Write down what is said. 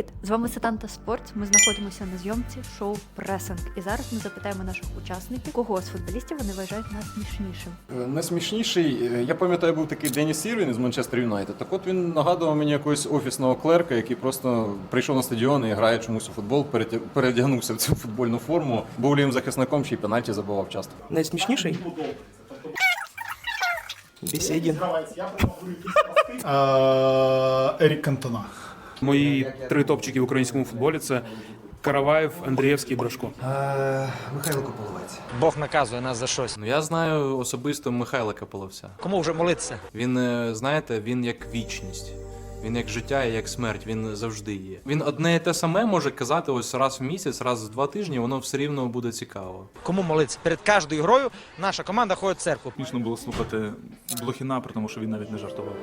Привіт! З вами Сатанта Спортс. Ми знаходимося на зйомці шоу Пресинг. І зараз ми запитаємо наших учасників, кого з футболістів вони вважають найсмішнішим. Е, Найсмішніший, е, я пам'ятаю, був такий Деніс Ірвін із Манчестер Юнайтед. Так от він нагадував мені якогось офісного клерка, який просто прийшов на стадіон і грає чомусь у футбол, перетя- передягнувся в цю футбольну форму, був лівим захисником, ще й пенальті забивав часто. Найсмішніший? Бесєдін. Е, Ерік Кантона. Мої три топчики в українському футболі це Караваєв, Андрієвський, Брашко. Михайло Кополовець. Бог наказує нас за щось. Ну я знаю особисто Михайла Половця. Кому вже молитися? Він, е, знаєте, він як вічність. Він як життя і як смерть, він завжди є. Він одне і те саме може казати ось раз в місяць, раз в два тижні, воно все рівно буде цікаво. Кому молитися? Перед кожною грою наша команда ходить в церкву. Смішно було слухати Блохіна, при тому, що він навіть не жартував.